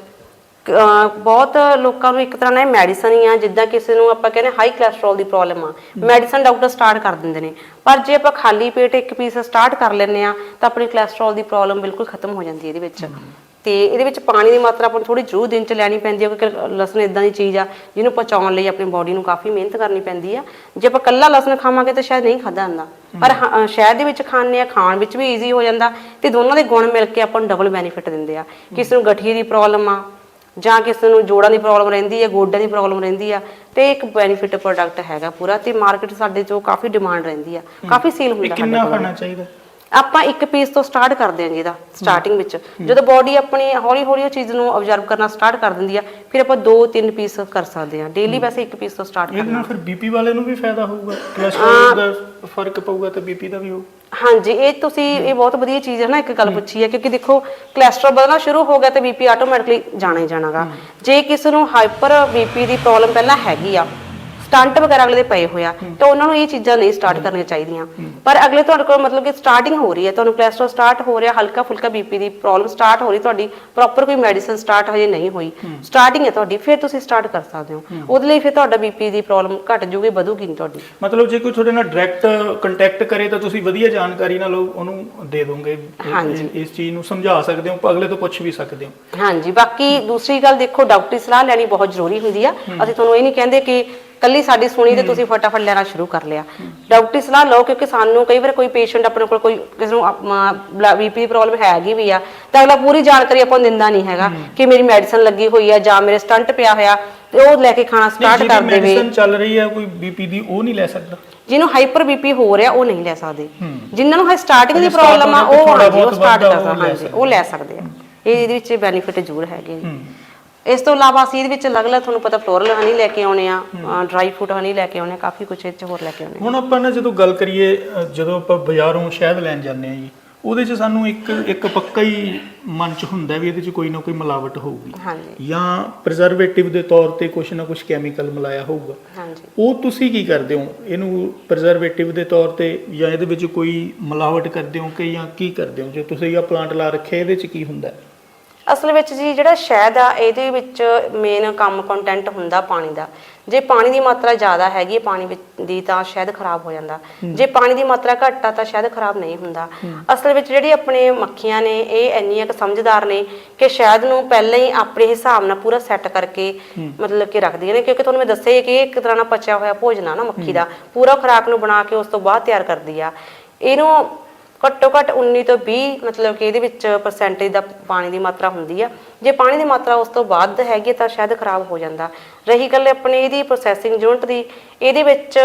ਬਹੁਤ ਲੋਕਾਂ ਨੂੰ ਇੱਕ ਤਰ੍ਹਾਂ ਨਾਲ ਮੈਡੀਸਨ ਹੀ ਆ ਜਿੱਦਾਂ ਕਿਸੇ ਨੂੰ ਆਪਾਂ ਕਹਿੰਦੇ ਹਾਈ ਕੋਲੇਸਟ੍ਰੋਲ ਦੀ ਪ੍ਰੋਬਲਮ ਆ। ਮੈਡੀਸਨ ਡਾਕਟਰ ਸਟਾਰਟ ਕਰ ਦਿੰਦੇ ਨੇ। ਪਰ ਜੇ ਆਪਾਂ ਖਾਲੀ ਪੇਟ ਇੱਕ ਪੀਸ ਸਟਾਰਟ ਕਰ ਲੈਂਦੇ ਆ ਤਾਂ ਆਪਣੀ ਕੋਲੇਸਟ੍ਰੋਲ ਦੀ ਪ੍ਰੋਬਲਮ ਬਿਲਕੁਲ ਖਤਮ ਹੋ ਜਾਂਦੀ ਹੈ ਇਹਦੇ ਵਿੱਚ। ਤੇ ਇਹਦੇ ਵਿੱਚ ਪਾਣੀ ਦੀ ਮਾਤਰਾ ਆਪਾਂ ਥੋੜੀ ਜ਼ਰੂਰ ਦਿਨ ਚ ਲੈਣੀ ਪੈਂਦੀ ਹੈ ਕਿਉਂਕਿ ਲਸਣ ਇਦਾਂ ਦੀ ਚੀਜ਼ ਆ ਜਿਹਨੂੰ ਪਚਾਉਣ ਲਈ ਆਪਣੀ ਬਾਡੀ ਨੂੰ ਕਾਫੀ ਮਿਹਨਤ ਕਰਨੀ ਪੈਂਦੀ ਆ। ਜੇ ਆਪਾਂ ਕੱਲਾ ਲਸਣ ਖਾਵਾਂਗੇ ਤਾਂ ਸ਼ਾਇਦ ਨਹੀਂ ਖਾਦਾ ਜਾਂਦਾ। ਪਰ ਹਾਂ, ਸ਼ਹਿਦ ਦੇ ਵਿੱਚ ਖਾਣੇ ਆ ਖਾਣ ਵਿੱਚ ਵੀ ਈਜ਼ੀ ਹੋ ਜਾਂਦਾ ਤੇ ਦੋਨਾਂ ਦੇ ਗੁਣ ਮਿਲ ਕੇ ਆਪਾਂ ਨੂੰ ਡਬਲ ਬੈਨੀਫਿਟ ਦਿੰਦੇ ਆ। ਕਿਸੇ ਨੂੰ ਗਠੀਏ ਦੀ ਪ੍ਰੋਬਲਮ ਆ ਜਾਂ ਕਿਸੇ ਨੂੰ ਜੋੜਾਂ ਦੀ ਪ੍ਰੋਬਲਮ ਰਹਿੰਦੀ ਹੈ ਗੋਡਿਆਂ ਦੀ ਪ੍ਰੋਬਲਮ ਰਹਿੰਦੀ ਆ ਤੇ ਇੱਕ ਬੈਨੀਫਿਟ ਪ੍ਰੋਡਕਟ ਹੈਗਾ ਪੂਰਾ ਤੇ ਮਾਰਕੀਟ ਸਾਡੇ ਚੋਂ ਕਾਫੀ ਡਿਮਾਂਡ ਰਹਿੰਦੀ ਆ। ਕਾਫੀ ਸੇਲ ਇਹ ਹੁੰਦਾ ਸਾਡੇ ਕਿੰਨਾ ਕੋਲ। ਖਾਣਾ ਚਾਹੀਦਾ? ਆਪਾਂ ਇੱਕ ਪੀਸ ਤੋਂ ਸਟਾਰਟ ਕਰਦੇ ਹਾਂ ਜੀ ਇਹਦਾ ਸਟਾਰਟਿੰਗ ਵਿੱਚ। ਜਦੋਂ ਬਾਡੀ ਆਪਣੀ ਹੌਲੀ ਹੌਲੀ ਉਹ ਚੀਜ਼ ਨੂੰ ਆਬਜ਼ਰਵ ਕਰਨਾ ਸਟਾਰਟ ਕਰ ਦਿੰਦੀ ਆ ਫਿਰ ਆਪਾਂ 2-3 ਪੀਸ ਕਰ ਸਕਦੇ ਹਾਂ। ਡੇਲੀ ਵੈਸੇ ਇੱਕ ਪੀਸ ਤੋਂ ਸਟਾਰਟ ਇਹਦੇ ਕਰਨਾ। ਨਾਲ ਫਿਰ ਬੀਪੀ ਵਾਲੇ ਨੂੰ ਵੀ ਫਾਇਦਾ ਹੋਊਗਾ ਕੋਲੇਸਟ੍ਰੋਲ ਦਾ ਫ਼ਰਕ ਪਊਗਾ ਤੇ ਬੀਪੀ ਦਾ ਵੀ ਹੋਊ। ਹਾਂਜੀ ਇਹ ਤੁਸੀਂ ਇਹ ਬਹੁਤ ਵਧੀਆ ਚੀਜ਼ ਹੈ ਨਾ ਇੱਕ ਗੱਲ ਪੁੱਛੀ ਹੈ ਕਿਉਂਕਿ ਦੇਖੋ ਕੋਲੇਸਟ੍ਰੋਲ ਵਧਣਾ ਸ਼ੁਰੂ ਹੋ ਗਿਆ ਤੇ ਬੀਪੀ ਆਟੋਮੈਟਿਕਲੀ ਜਾਣਾ ਹੀ ਜਾਣਾਗਾ। ਜੇ ਕਿਸੇ ਨੂੰ ਹਾਈਪਰ ਬੀਪੀ ਦੀ ਪ੍ਰੋਬਲਮ ਪਹਿਲਾਂ ਹੈਗੀ ਆ ਸਟੰਟ ਵਗੈਰਾ ਅਗਲੇ ਦੇ ਪਏ ਹੋਇਆ ਤਾਂ ਉਹਨਾਂ ਨੂੰ ਇਹ ਚੀਜ਼ਾਂ ਨਹੀਂ ਸਟਾਰਟ ਕਰਨੀਆਂ ਚਾਹੀਦੀਆਂ। ਪਰ ਅਗਲੇ ਤੁਹਾਡੇ ਕੋਲ ਮਤਲਬ ਕਿ ਸਟਾਰਟਿੰਗ ਹੋ ਰਹੀ ਹੈ ਤੁਹਾਨੂੰ ਕੋਲੇਸਟ੍ਰੋਲ ਸਟਾਰਟ ਹੋ ਰਿਹਾ ਹਲਕਾ ਫੁਲਕਾ ਬੀਪੀ ਦੀ ਪ੍ਰੋਬਲਮ ਸਟਾਰਟ ਹੋ ਰਹੀ ਤੁਹਾਡੀ ਪ੍ਰੋਪਰ ਕੋਈ ਮੈਡੀਸਿਨ ਸਟਾਰਟ ਹਜੇ ਨਹੀਂ ਹੋਈ। ਸਟਾਰਟਿੰਗ ਹੈ ਤੁਹਾਡੀ ਫਿਰ ਤੁਸੀਂ ਸਟਾਰਟ ਕਰ ਸਕਦੇ ਹੋ। ਉਹਦੇ ਲਈ ਫਿਰ ਤੁਹਾਡਾ ਬੀਪੀ ਦੀ ਪ੍ਰੋਬਲਮ ਘਟ ਜੂਗੀ ਵਧੂਗੀ ਨਹੀਂ ਤੁਹਾਡੀ। ਮਤਲਬ ਜੇ ਕੋਈ ਤੁਹਾਡੇ ਨਾਲ ਡਾਇਰੈਕਟ ਕੰਟੈਕਟ ਕਰੇ ਤਾਂ ਤੁਸੀਂ ਵਧੀਆ ਜਾਣਕਾਰੀ ਨਾਲ ਉਹ- ਉਹਨੂੰ ਦੇ ਦੋਗੇ। ਇਸ ਚੀਜ਼ ਨੂੰ ਸਮਝਾ ਸਕਦੇ ਹੋ ਅਗਲੇ ਤੋਂ ਪੁੱਛ ਵੀ ਸਕਦੇ ਹੋ। ਹਾਂਜੀ ਬਾਕੀ ਦੂਸਰੀ ਗੱਲ ਦੇਖੋ ਡਾਕਟਰੀ ਸਲਾਹ ਲੈਣੀ ਬਹੁਤ ਜ਼ਰੂਰੀ ਹੁੰਦੀ ਆ। ਅਸੀਂ ਤੁਹਾਨੂੰ ਇਹ ਨਹੀਂ ਕਹਿੰਦੇ ਕਿ ਕੱਲੀ ਸਾਡੀ ਸੁਣੀ ਤੇ ਤੁਸੀਂ ਫਟਾਫਟ ਲੈਣਾ ਸ਼ੁਰੂ ਕਰ ਲਿਆ। ਡਾਕਟਰੀ ਸਲਾਹ ਲਓ ਕਿਉਂਕਿ ਸਾਨੂੰ ਕਈ ਵਾਰ ਕੋਈ ਪੇਸ਼ੈਂਟ ਆਪਣੇ ਕੋਲ ਕੋਈ ਕਿਸੇ ਨੂੰ ਬੀਪੀ ਦੀ ਪ੍ਰੋਬਲਮ ਹੈਗੀ ਵੀ ਆ ਤਾਂ ਅਗਲਾ ਪੂਰੀ ਜਾਣਕਾਰੀ ਆਪਾਂ ਨੂੰ ਦਿੰਦਾ ਨਹੀਂ ਹੈਗਾ ਕਿ ਮੇਰੀ ਮੈਡੀਸਨ ਲੱਗੀ ਹੋਈ ਆ ਜਾਂ ਮੇਰੇ ਸਟੰਟ ਪਿਆ ਹੋਇਆ ਤੇ ਉਹ ਲੈ ਕੇ ਖਾਣਾ ਸਟਾਰਟ ਕਰ ਦੇਵੇ। ਮੈਡੀਸਨ ਚੱਲ ਰਹੀ ਹੈ ਕੋਈ ਬੀਪੀ ਦੀ ਉਹ ਨਹੀਂ ਲੈ ਸਕਦਾ। ਜਿਹਨੂੰ ਹਾਈਪਰ ਬੀਪੀ ਹੋ ਰਿਹਾ ਉਹ ਨਹੀਂ ਲੈ ਸਕਦੇ। ਜਿਨ੍ਹਾਂ ਨੂੰ ਸਟਾਰਟਿੰਗ ਦੀ ਪ੍ਰੋਬਲਮ ਆ ਉਹ ਹਾਂਜੀ ਉਹ ਸਟਾਰਟ ਕਰ ਸਕਦੇ ਉਹ ਲੈ ਸਕਦੇ ਆ। ਇਹ ਇਹਦੇ ਵਿੱਚ ਬੈਨੀਫਿਟ ਜ਼ਰੂਰ ਹੈਗੇ ਜੀ ਇਸ ਤੋਂ ਇਲਾਵਾ ਅਸੀਂ ਇਹਦੇ ਵਿੱਚ ਅਲੱਗ-ਅਲੱਗ ਤੁਹਾਨੂੰ ਪਤਾ ਫਲੋਰਲ ਹਨੀ ਲੈ ਕੇ ਆਉਣੇ ਆ ਡਰਾਈ ਫਰੂਟ ਹਨੀ ਲੈ ਕੇ ਆਉਣੇ ਆ ਕਾਫੀ ਕੁਝ ਇਹ 'ਚ ਹੋਰ ਲੈ ਕੇ ਆਉਣੇ ਹੁਣ ਆਪਾਂ ਨਾ ਜਦੋਂ ਗੱਲ ਕਰੀਏ ਅ, ਜਦੋਂ ਆਪਾਂ ਬਾਜ਼ਾਰੋਂ ਸ਼ਹਿਦ ਲੈਣ ਜਾਂਦੇ ਆ ਜੀ ਉਹਦੇ 'ਚ ਸਾਨੂੰ ਇੱਕ ਇੱਕ ਪੱਕਾ ਹੀ ਮਨ 'ਚ ਹੁੰਦਾ ਵੀ ਇਹਦੇ 'ਚ ਕੋਈ ਨਾ ਕੋਈ ਮਿਲਾਵਟ ਹੋਊਗੀ। ਆ। ਹਾਂਜੀ। ਜਾਂ ਪ੍ਰੀਜ਼ਰਵੇਟਿਵ ਦੇ ਤੌਰ ਤੇ ਕੁਝ ਨਾ ਕੁਝ ਕੈਮੀਕਲ ਮਿਲਾਇਆ ਹੋਊਗਾ। ਹਾਂਜੀ। ਉਹ ਤੁਸੀਂ ਕੀ ਕਰਦੇ ਹੋ? ਇਹਨੂੰ ਪ੍ਰੀਜ਼ਰਵੇਟਿਵ ਦੇ ਤੌਰ ਤੇ ਜਾਂ ਇਹਦੇ ਵਿੱਚ ਕੋਈ ਮਿਲਾਵਟ ਕਰਦੇ ਹੋ ਕਿ ਜਾਂ ਕੀ ਕਰਦੇ ਹੋ? ਜੇ ਤੁਸੀਂ ਇਹ ਪਲਾਂਟ ਲਾ ਰੱਖਿਆ ਇਹਦੇ 'ਚ ਕੀ ਹੁੰਦਾ? ਹੈ? ਅਸਲ ਵਿੱਚ ਜੀ ਜਿਹੜਾ ਸ਼ਹਿਦ ਆ ਇਹਦੇ ਵਿੱਚ ਮੇਨ ਕੰਮ ਕੰਟੈਂਟ ਹੁੰਦਾ ਪਾਣੀ ਦਾ। ਜੇ ਪਾਣੀ ਦੀ ਮਾਤਰਾ ਜ਼ਿਆਦਾ ਹੈਗੀ ਹੈ ਪਾਣੀ ਵਿੱਚ ਦੀ ਤਾਂ ਸ਼ਹਿਦ ਖਰਾਬ ਹੋ ਜਾਂਦਾ। ਜੇ ਪਾਣੀ ਦੀ ਮਾਤਰਾ ਘੱਟ ਆ ਤਾਂ ਸ਼ਹਿਦ ਖਰਾਬ ਨਹੀਂ ਹੁੰਦਾ। ਅਸਲ ਵਿੱਚ ਜਿਹੜੀ ਆਪਣੇ ਮੱਖੀਆਂ ਨੇ ਇਹ ਇੰਨੀਆਂ ਕੁ ਸਮਝਦਾਰ ਨੇ ਕਿ ਸ਼ਹਿਦ ਨੂੰ ਪਹਿਲਾਂ ਹੀ ਆਪਣੇ ਹਿਸਾਬ ਨਾਲ ਪੂਰਾ ਸੈੱਟ ਕਰਕੇ ਮਤਲਬ ਕਿ ਰੱਖਦੀਆਂ ਨੇ ਕਿਉਂਕਿ ਤੁਹਾਨੂੰ ਮੈਂ ਦੱਸਿਆ ਕਿ ਇਹ ਇੱਕ ਤਰ੍ਹਾਂ ਨਾਲ ਪਚਿਆ ਹੋਇਆ ਭੋਜਨ ਆ ਨਾ ਮੱਖੀ ਦਾ। ਪੂਰਾ ਖੁਰਾਕ ਨੂੰ ਬਣਾ ਕੇ ਉਸ ਤੋਂ ਬਾਅਦ ਤਿਆਰ ਕਰਦੀ ਆ। ਇਹਨੂੰ ਘੱਟੋ ਘੱਟ 19 ਤੋਂ 20 ਮਤਲਬ ਕਿ ਇਹਦੇ ਵਿੱਚ ਪਰਸੈਂਟੇਜ ਦਾ ਪਾਣੀ ਦੀ ਮਾਤਰਾ ਹੁੰਦੀ ਆ। ਜੇ ਪਾਣੀ ਦੀ ਮਾਤਰਾ ਉਸ ਤੋਂ ਵੱਧ ਹੈਗੀ ਤਾਂ ਸ਼ਾਇਦ ਖਰਾਬ ਹੋ ਜਾਂਦਾ। ਰਹੀ ਗੱਲ ਆਪਣੇ ਇਹਦੀ ਪ੍ਰੋਸੈਸਿੰਗ ਯੂਨਿਟ ਦੀ ਇਹਦੇ ਵਿੱਚ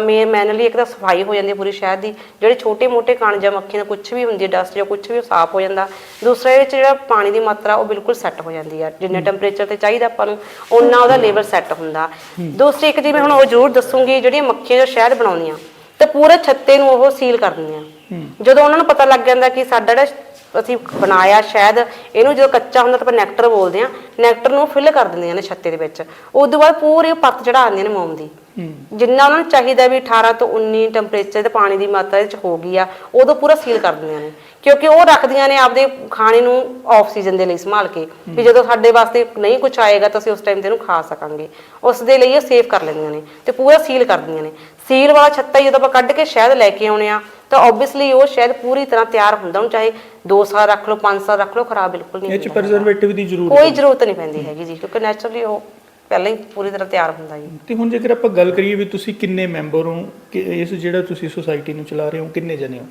ਮੇਨ ਮੈਨੂਅਲੀ ਇੱਕ ਤਾਂ ਸਫ਼ਾਈ ਹੋ ਜਾਂਦੀ ਹੈ ਪੂਰੀ ਸ਼ਹਿਦ ਦੀ। ਜਿਹੜੇ ਛੋਟੇ ਮੋਟੇ ਕਣ ਜਾਂ ਮੱਖੀਆਂ ਦਾ ਕੁਝ ਵੀ ਹੁੰਦੀ ਹੈ ਡਸਟ ਜਾਂ ਕੁਝ ਵੀ ਉਹ ਸਾਫ਼ ਹੋ ਜਾਂਦਾ। ਦੂਸਰਾ ਇਹਦੇ ਵਿੱਚ ਜਿਹੜਾ ਪਾਣੀ ਦੀ ਮਾਤਰਾ ਉਹ ਬਿਲਕੁਲ ਸੈੱਟ ਹੋ ਜਾਂਦੀ ਹੈ ਜਿੰਨੇ ਟੈਂਪਰੇਚਰ ਤੇ ਚਾਹੀਦਾ ਆਪਾਂ ਨੂੰ ਉਹਨਾਂ ਉਹਦਾ ਲੈਵਲ ਸੈੱਟ ਹੁੰਦਾ। ਦੂਸਰੀ ਇੱਕ ਜਿਵੇਂ ਹੁਣ ਉਹ ਜ਼ਰੂਰ ਦੱਸੂਗੀ ਜਿਹੜੀਆਂ ਮੱਖੀਆਂ ਜੋ ਸ਼ਹਿਦ ਬਣਾਉਂਦੀਆਂ ਤੇ ਪੂਰੇ ਛੱਤੇ ਨੂੰ ਉਹ ਸੀਲ ਕਰ ਦਿੰਦੀਆਂ ਜਦੋਂ ਉਹਨਾਂ ਨੂੰ ਪਤਾ ਲੱਗ ਜਾਂਦਾ ਕਿ ਸਾਡਾ ਜਿਹੜਾ ਅਸੀਂ ਬਣਾਇਆ ਸ਼ਾਇਦ ਇਹਨੂੰ ਜਦੋਂ ਕੱਚਾ ਹੁੰਦਾ ਤਾਂ ਆਪਾਂ ਨੈਕਟਰ ਬੋਲਦੇ ਆ ਨੈਕਟਰ ਨੂੰ ਫਿਲ ਕਰ ਦਿੰਦੀਆਂ ਨੇ ਛੱਤੇ ਦੇ ਵਿੱਚ। ਉਸ ਤੋਂ ਬਾਅਦ ਪੂਰੀ ਪੱਤ ਚੜਾ ਦਿੰਦੀਆਂ ਨੇ ਮੋਮ ਦੀ। ਜਿੰਨਾ ਉਹਨਾਂ ਨੂੰ ਚਾਹੀਦਾ ਵੀ 18 ਤੋਂ 19 ਟੈਂਪਰੇਚਰ ਤੇ ਪਾਣੀ ਦੀ ਮਾਤਰਾ ਇਹਦੇ ਚ ਹੋ ਗਈ ਆ ਉਦੋਂ ਪੂਰਾ ਸੀਲ ਕਰ ਦਿੰਦੀਆਂ ਨੇ। ਕਿਉਂਕਿ ਉਹ ਰੱਖਦੀਆਂ ਨੇ ਆਪਦੇ ਖਾਣੇ ਨੂੰ ਆਫ ਸੀਜ਼ਨ ਦੇ ਲਈ ਸੰਭਾਲ ਕੇ ਵੀ ਜਦੋਂ ਸਾਡੇ ਵਾਸਤੇ ਨਹੀਂ ਕੁਝ ਆਏਗਾ ਤਾਂ ਅਸੀਂ ਉਸ ਟਾਈਮ ਤੇ ਇਹਨੂੰ ਖਾ ਸਕਾਂਗੇ। ਉਸ ਦੇ ਲਈ ਇਹ ਸੇਫ ਕਰ ਲੈਂਦੀਆਂ ਨੇ ਤੇ ਪੂਰਾ ਸੀਲ ਕਰ ਦਿੰਦੀਆਂ ਨੇ। ਸੀਲ ਵਾਲਾ ਛੱਤਾ ਹੀ ਜਦੋਂ ਆਪਾਂ ਕੱਢ ਕੇ ਸ਼ਹਿਦ ਲੈ ਕੇ ਆਉਣੇ ਆ ਤਾਂ ਆਬਵੀਅਸਲੀ ਉਹ ਸ਼ਹਿਦ ਪੂਰੀ ਤਰ੍ਹਾਂ ਤਿਆਰ ਹੁੰਦਾ ਹੁਣ ਚਾਹੇ 2 ਸਾਲ ਰੱਖ ਲਓ 5 ਸਾਲ ਰੱਖ ਲਓ ਖਰਾਬ ਬਿਲਕੁਲ ਨਹੀਂ ਇਹ ਚ ਪ੍ਰੈਜ਼ਰਵੇਟਿਵ ਦੀ ਜ਼ਰੂਰਤ ਕੋਈ ਜ਼ਰੂਰਤ ਨਹੀਂ ਪੈਂਦੀ ਹੈਗੀ ਜੀ ਕਿਉਂਕਿ ਨੈਚੁਰਲੀ ਉਹ ਪਹਿਲਾਂ ਹੀ ਪੂਰੀ ਤਰ੍ਹਾਂ ਤਿਆਰ ਹੁੰਦਾ ਜੀ। ਤੇ ਹੁਣ ਜੇਕਰ ਆਪਾਂ ਗੱਲ ਕਰੀਏ ਵੀ ਤੁਸੀਂ ਕਿੰਨੇ ਮੈਂਬਰ ਹੋ ਕਿ ਇਸ ਜਿਹੜਾ ਤੁਸੀਂ ਸੁਸਾਇਟੀ ਨੂੰ ਚਲਾ ਰਹੇ ਹੋ ਕਿੰਨੇ ਜਣੇ ਹੋ?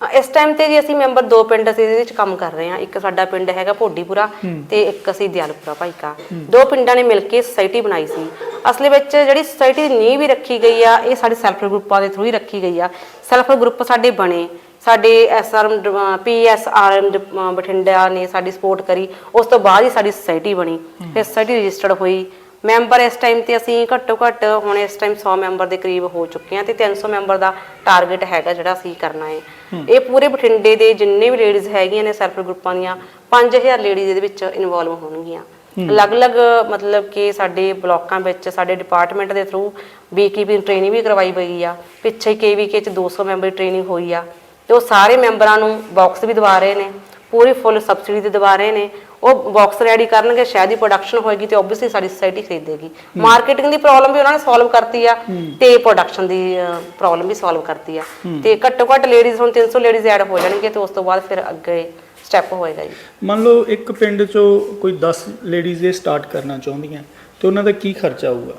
ਇਸ ਟਾਈਮ ਤੇ ਜੀ ਅਸੀਂ ਮੈਂਬਰ ਦੋ ਪਿੰਡ ਅਸੀਂ ਇਹਦੇ ਵਿੱਚ ਕੰਮ ਕਰ ਰਹੇ ਹਾਂ। ਇੱਕ ਸਾਡਾ ਪਿੰਡ ਹੈਗਾ ਭੋਡੀਪੁਰਾ ਤੇ ਇੱਕ ਅਸੀਂ ਦਿਆਲਪੁਰਾ ਭਾਈਕਾ। ਦੋ ਪਿੰਡਾਂ ਨੇ ਮਿਲ ਕੇ ਸੁਸਾਇਟੀ ਬਣਾਈ ਸੀ। ਅਸਲ ਵਿੱਚ ਜਿਹੜੀ ਸੁਸਾਇਟੀ ਦੀ ਨੀਂਹ ਵੀ ਰੱਖੀ ਗਈ ਆ ਇਹ ਸਾਡੇ ਸੈਲਫ ਗਰੁੱਪਾਂ ਦੇ ਥਰੂ ਹੀ ਰੱਖੀ ਗਈ ਆ। ਸੈਲਫ ਗਰੁੱਪ ਸਾਡੇ ਬਣੇ ਸਾਡੇ ਐਸਆਰਐਮ ਪੀਐਸਆਰਐਮ ਬਠਿੰਡਾ ਨੇ ਸਾਡੀ ਸਪੋਰਟ ਕਰੀ ਉਸ ਤੋਂ ਬਾਅਦ ਹੀ ਸਾਡੀ ਸੁਸਾਇਟੀ ਬਣੀ। ਫਿਰ ਸੁਸਾਇਟੀ ਰਜਿਸਟਰਡ ਹੋਈ। ਮੈਂਬਰ ਇਸ ਟਾਈਮ ਤੇ ਅਸੀਂ ਘੱਟੋ ਘੱਟ ਹੁਣ ਇਸ ਟਾਈਮ 100 ਮੈਂਬਰ ਦੇ ਕਰੀਬ ਹੋ ਚੁੱਕੇ ਹਾਂ ਤੇ 300 ਮੈਂਬਰ ਦਾ ਟਾਰਗੇਟ ਹੈਗਾ ਜਿਹੜਾ ਅਸੀਂ ਕਰਨਾ ਹੈ। ਇਹ ਪੂਰੇ ਬਠਿੰਡੇ ਦੇ ਜਿੰਨੇ ਵੀ ਲੇਡੀਜ਼ ਹੈਗੀਆਂ ਨੇ ਸੈਲਫ ਗਰੁੱਪਾਂ ਦੀਆਂ 5000 ਲੇਡੀਜ਼ ਇਹਦੇ ਵਿੱਚ ਇਨਵੋਲਵ ਹੋਣਗੀਆਂ। ਅਲੱਗ-ਅਲੱਗ ਮਤਲਬ ਕਿ ਸਾਡੇ ਬਲਾਕਾਂ ਵਿੱਚ ਸਾਡੇ ਡਿਪਾਰਟਮੈਂਟ ਦੇ ਥਰੂ ਬੀਕੀਪਿੰਗ ਟ੍ਰੇਨਿੰਗ ਵੀ ਕਰਵਾਈ ਗਈ ਆ। ਪਿੱਛੇ ਕੇਵੀਕੇ ਚ 200 ਮੈਂਬਰ ਦੀ ਟ੍ਰੇਨਿੰਗ ਹੋਈ ਆ। ਤੇ ਉਹ ਸਾਰੇ ਮੈਂਬਰਾਂ ਨੂੰ ਬਾਕਸ ਵੀ ਦਵਾ ਰਹੇ ਨੇ ਪੂਰੀ ਫੁੱਲ ਸਬਸਿਡੀ ਤੇ ਦਵਾ ਰਹੇ ਨੇ। ਉਹ ਬਾਕਸ ਰੈਡੀ ਕਰਨਗੇ ਸ਼ਾਇਦ ਹੀ ਪ੍ਰੋਡਕਸ਼ਨ ਹੋਏਗੀ ਤੇ ਆਬਵੀਅਸਲੀ ਸਾਡੀ ਸੋਸਾਇਟੀ ਖਰੀਦੇਗੀ। ਮਾਰਕੀਟਿੰਗ ਦੀ ਪ੍ਰੋਬਲਮ ਵੀ ਉਹਨਾਂ ਨੇ ਸੋਲਵ ਕਰਤੀ ਆ ਤੇ ਪ੍ਰੋਡਕਸ਼ਨ ਦੀ ਪ੍ਰੋਬਲਮ ਵੀ ਸੋਲਵ ਕਰਤੀ ਆ। ਤੇ ਘੱਟੋ ਘੱਟ ਲੇਡੀਜ਼ ਹੁਣ 300 ਲੇਡੀਜ਼ ਐਡ ਹੋ ਜਾਣਗੇ ਤੇ ਉਸ ਤੋਂ ਬਾਅਦ ਫਿਰ ਅੱਗੇ ਸਟੈਪ ਹੋਏਗਾ ਜੀ। ਮੰਨ ਲਓ ਇੱਕ ਪਿੰਡ 'ਚੋਂ ਕੋਈ 10 ਲੇਡੀਜ਼ ਇਹ ਸਟਾਰਟ ਕਰਨਾ ਚਾਹੁੰਦੀਆਂ ਤੇ ਉਹਨਾਂ ਦਾ ਕੀ ਖਰਚਾ ਆਊਗਾ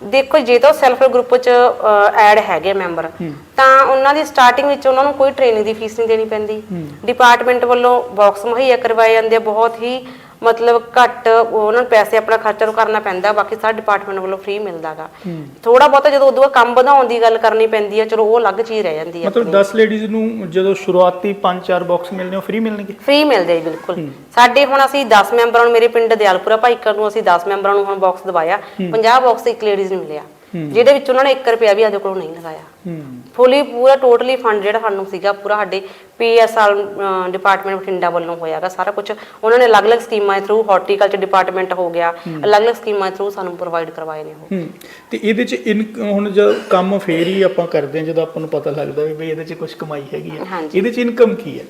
ਦੇਖੋ ਜੇ ਤਾਂ ਸੈਲਫ ਗਰੁੱਪ ਚ ਐਡ ਹੈਗੇ ਮੈਂਬਰ ਤਾਂ ਉਹਨਾਂ ਦੀ ਸਟਾਰਟਿੰਗ ਵਿੱਚ ਉਹਨਾਂ ਨੂੰ ਕੋਈ ਟ੍ਰੇਨਿੰਗ ਦੀ ਫੀਸ ਨਹੀਂ ਦੇਣੀ ਪੈਂਦੀ। ਡਿਪਾਰਟਮੈਂਟ ਵੱਲੋਂ ਬਾਕਸ ਮੁਹੱਈਆ ਕਰਵਾਏ ਜਾਂਦੇ ਆ ਬਹੁਤ ਹੀ ਮਤਲਬ ਘੱਟ ਉਹਨਾਂ ਨੂੰ ਪੈਸੇ ਆਪਣਾ ਖਰਚਾ ਨੂੰ ਕਰਨਾ ਪੈਂਦਾ ਬਾਕੀ ਸਾਰਾ ਡਿਪਾਰਟਮੈਂਟ ਵੱਲੋਂ ਫ੍ਰੀ ਮਿਲਦਾਗਾ ਥੋੜਾ ਬਹੁਤਾ ਜਦੋਂ ਉਦੋਂ ਕੰਮ ਵਧਾਉਣ ਦੀ ਗੱਲ ਕਰਨੀ ਪੈਂਦੀ ਹੈ ਚਲੋ ਉਹ ਅਲੱਗ ਚੀਜ਼ ਰਹਿ ਜਾਂਦੀ ਹੈ ਮਤਲਬ 10 ਲੇਡੀਜ਼ ਨੂੰ ਜਦੋਂ ਸ਼ੁਰੂਆਤੀ 5-4 ਬਾਕਸ ਮਿਲਣੇ ਉਹ ਫ੍ਰੀ ਮਿਲਣਗੇ? ਫ੍ਰੀ ਮਿਲਦੇ ਆ ਜੀ ਬਿਲਕੁਲ। ਸਾਡੇ ਹੁਣ ਅਸੀਂ 10 ਮੈਂਬਰਾਂ ਨੂੰ ਮੇਰੇ ਪਿੰਡ ਦਿਆਲਪੁਰਾ ਭਾਈਕਰ ਨੂੰ ਅਸੀਂ 10 ਮੈਂਬਰਾਂ ਨੂੰ ਹੁਣ ਬਾਕਸ ਦਵਾਇਆ। 50 ਬਾਕਸ ਇੱਕ ਲੇਡੀਜ਼ ਨੂੰ ਮਿਲਿਆ। ਜਿਹਦੇ ਵਿੱਚ ਉਹਨਾਂ ਨੇ 1 ਰੁਪਿਆ ਵੀ ਆਦੇ ਕੋਲੋਂ ਨਹੀਂ ਲਗਾਇਆ। ਹੂੰ। ਫੁੱਲੀ ਪੂਰਾ ਟੋਟਲੀ ਫੰਡ ਜਿਹੜਾ ਸਾਨੂੰ ਸੀਗਾ ਪੂਰਾ ਸਾਡੇ ਪੀਐਸਆਰ ਡਿਪਾਰਟਮੈਂਟ ਬਠਿੰਡਾ ਵੱਲੋਂ ਹੋਇਆਗਾ ਸਾਰਾ ਕੁਝ ਉਹਨਾਂ ਨੇ ਅਲੱਗ-ਅਲੱਗ ਸਕੀਮਾਂ ਥਰੂ ਹਾਰਟੀਕਲਚਰ ਡਿਪਾਰਟਮੈਂਟ ਹੋ ਗਿਆ। ਅਲੱਗ-ਅਲੱਗ ਸਕੀਮਾਂ ਥਰੂ ਸਾਨੂੰ ਪ੍ਰੋਵਾਈਡ ਕਰਵਾਏ ਨੇ ਉਹ। ਹੂੰ। ਤੇ ਇਹਦੇ 'ਚ ਹੁਣ ਜਦ ਕੰਮ ਫੇਰ ਹੀ ਆਪਾਂ ਕਰਦੇ ਹਾਂ ਜਦੋਂ ਆਪਾਂ ਨੂੰ ਪਤਾ ਲੱਗਦਾ ਵੀ ਇਹਦੇ 'ਚ ਕੁਝ ਕਮਾਈ ਹੈਗੀ ਹੈ। ਇਹਦੇ 'ਚ ਇਨਕਮ ਕੀ ਹੈ?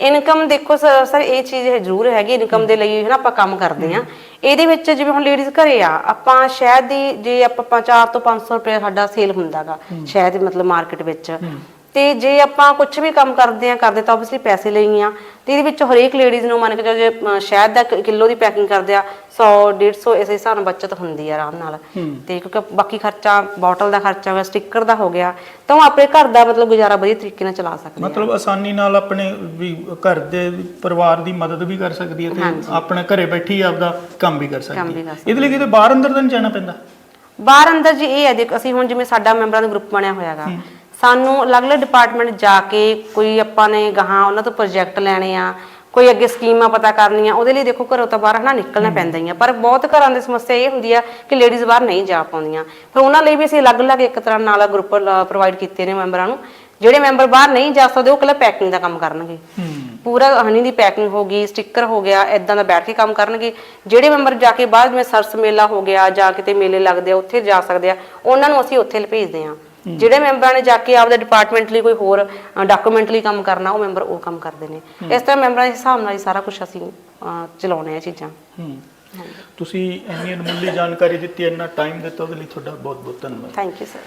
ਇਨਕਮ ਦੇਖੋ ਸਰ ਸਰ ਇਹ ਚੀਜ਼ ਹੈ ਜ਼ਰੂਰ ਹੈਗੀ ਇਨਕਮ ਦੇ ਲਈ ਹੈ ਨਾ ਆਪਾਂ ਕੰਮ ਕਰਦੇ ਆ ਇਹਦੇ ਵਿੱਚ ਜਿਵੇਂ ਹੁਣ ਲੇਡੀਜ਼ ਘਰੇ ਆ ਆਪਾਂ ਸ਼ਹਿਦ ਦੀ ਜੇ ਆਪਾਂ 4 ਤੋਂ 500 ਰੁਪਏ ਸਾਡਾ ਸੇਲ ਹੁੰਦਾਗਾ ਸ਼ਹਿਦ ਮਤਲਬ ਮਾਰਕੀਟ ਵਿੱਚ। ਤੇ ਜੇ ਆਪਾਂ ਕੁਝ ਵੀ ਕੰਮ ਕਰਦੇ ਆ ਕਰਦੇ ਤਾਂ ਆਬਵੀਅਸਲੀ ਪੈਸੇ ਲਈ ਆ। ਤੇ ਇਹਦੇ ਵਿੱਚ ਹਰੇਕ ਲੇਡੀਜ਼ ਨੂੰ ਮੰਨ ਕੇ ਚੱਲੋ ਜੇ ਅਮ, ਸ਼ਹਿਦ ਦਾ ਕਿਲੋ ਦੀ ਪੈਕਿੰਗ ਕਰਦੇ ਆ 100 150 ਇਸੇ ਹਿਸਾਬ ਨਾਲ ਬਚਤ ਹੁੰਦੀ ਆ ਆਰਾਮ ਨਾਲ। ਤੇ ਕਿਉਂਕਿ ਬਾਕੀ ਖਰਚਾ ਬੋਟਲ ਦਾ ਖਰਚਾ ਹੋਇਆ ਸਟicker ਦਾ ਹੋ ਗਿਆ ਤਾਂ ਉਹ ਆਪਣੇ ਘਰ ਦਾ ਮਤਲਬ ਗੁਜ਼ਾਰਾ ਵਧੀਆ ਤਰੀਕੇ ਨਾਲ ਚਲਾ ਸਕਦੇ ਆ। ਮਤਲਬ ਆਸਾਨੀ ਨਾਲ ਆਪਣੇ ਵੀ ਘਰ ਦੇ ਪਰਿਵਾਰ ਦੀ ਮਦਦ ਵੀ ਕਰ ਸਕਦੀ ਹੈ ਤੇ ਆਪਣੇ ਘਰੇ ਬੈਠੀ ਹੀ ਆਪਦਾ ਕੰਮ ਵੀ ਕਰ ਕੰਮ ਸਕਦੀ ਵੀ ਕਰ ਹੈ ਇਹਦੇ ਲਈ ਕਿਤੇ ਬਾਹਰ ਅੰਦਰ ਤਾਂ ਨਹੀਂ ਜਾਣਾ ਪੈਂਦਾ? ਬਾਹਰ ਅੰਦਰ ਜੀ ਇਹ ਹੈ ਦੇਖ ਅਸੀਂ ਹੁਣ ਜਿਵੇਂ ਸਾਡਾ ਮੈਂਬਰਾਂ ਦਾ ਗਰੁੱਪ ਬਣਿਆ ਹੋਇਆਗਾ। ਸਾਨੂੰ ਅਲੱਗ-ਅਲੱਗ ਡਿਪਾਰਟਮੈਂਟ ਜਾ ਕੇ ਕੋਈ ਆਪਾਂ ਨੇ ਗਾਹਾਂ ਉਹਨਾਂ ਤੋਂ ਪ੍ਰੋਜੈਕਟ ਲੈਣੇ ਆ ਕੋਈ ਅੱਗੇ ਸਕੀਮਾਂ ਪਤਾ ਕਰਨੀਆਂ ਉਹਦੇ ਲਈ ਦੇਖੋ ਘਰੋਂ ਤਾਂ ਬਾਹਰ ਹਨਾ ਨਿਕਲਣਾ ਪੈਂਦਾ ਹੀ ਆ। ਪਰ ਬਹੁਤ ਘਰਾਂ ਦੀ ਸਮੱਸਿਆ ਇਹ ਹੁੰਦੀ ਆ ਕਿ ਲੇਡੀਜ਼ ਬਾਹਰ ਨਹੀਂ ਜਾ ਪਾਉਂਦੀਆਂ। ਫਿਰ ਉਹਨਾਂ ਲਈ ਵੀ ਅਸੀਂ ਅਲੱਗ-ਅਲੱਗ ਇੱਕ ਤਰ੍ਹਾਂ ਨਾਲ ਗਰੁੱਪ ਪ੍ਰੋਵਾਈਡ ਕੀਤੇ ਨੇ ਮੈਂਬਰਾਂ ਨੂੰ। ਜਿਹੜੇ ਮੈਂਬਰ ਬਾਹਰ ਨਹੀਂ ਜਾ ਸਕਦੇ ਉਹ ਇਕੱਲਾ ਪੈਕਿੰਗ ਦਾ ਕੰਮ ਕਰਨਗੇ। ਪੂਰਾ ਹਨੀ ਦੀ ਪੈਕਿੰਗ ਹੋ ਗਈ ਸਟicker ਹੋ ਗਿਆ ਇਦਾਂ ਦਾ ਬੈਠ ਕੇ ਕੰਮ ਕਰਨਗੇ। ਜਿਹੜੇ ਮੈਂਬਰ ਜਾ ਕੇ ਬਾਅਦ ਵਿੱਚ ਸਰਸ ਮੇਲਾ ਹੋ ਗਿਆ ਜਾਂ ਕਿਤੇ ਮੇਲੇ ਲੱਗਦੇ ਆ ਉੱਥੇ ਜਾ ਸਕਦੇ ਆ ਉਹਨਾਂ ਨੂੰ ਅਸੀਂ ਉੱਥੇ ਭੇਜਦੇ ਆ ਜਿਹੜੇ ਮੈਂਬਰਾਂ ਨੇ ਜਾ ਕੇ ਆਪਦੇ ਡਿਪਾਰਟਮੈਂਟ ਲਈ ਕੋਈ ਹੋਰ ਡਾਕੂਮੈਂਟ ਲਈ ਕੰਮ ਕਰਨਾ ਉਹ ਮੈਂਬਰ ਉਹ ਕੰਮ ਕਰਦੇ ਨੇ। ਇਸ ਤਰ੍ਹਾਂ ਮੈਂਬਰਾਂ ਦੇ ਹਿਸਾਬ ਨਾਲ ਹੀ ਸਾਰਾ ਕੁਝ ਅਸੀਂ ਅਹ, ਚਲਾਉਂਦੇ ਆ ਚੀਜ਼ਾਂ। ਤੁਸੀਂ ਇੰਨੀ ਅਨਮੁੱਲੀ ਜਾਣਕਾਰੀ ਦਿੱਤੀ ਇੰਨਾ ਟਾਈਮ ਦਿੱਤਾ ਉਹਦੇ ਲਈ ਤੁਹਾਡਾ ਬਹੁਤ ਬਹੁਤ ਧੰਨਵਾਦ। Thank you sir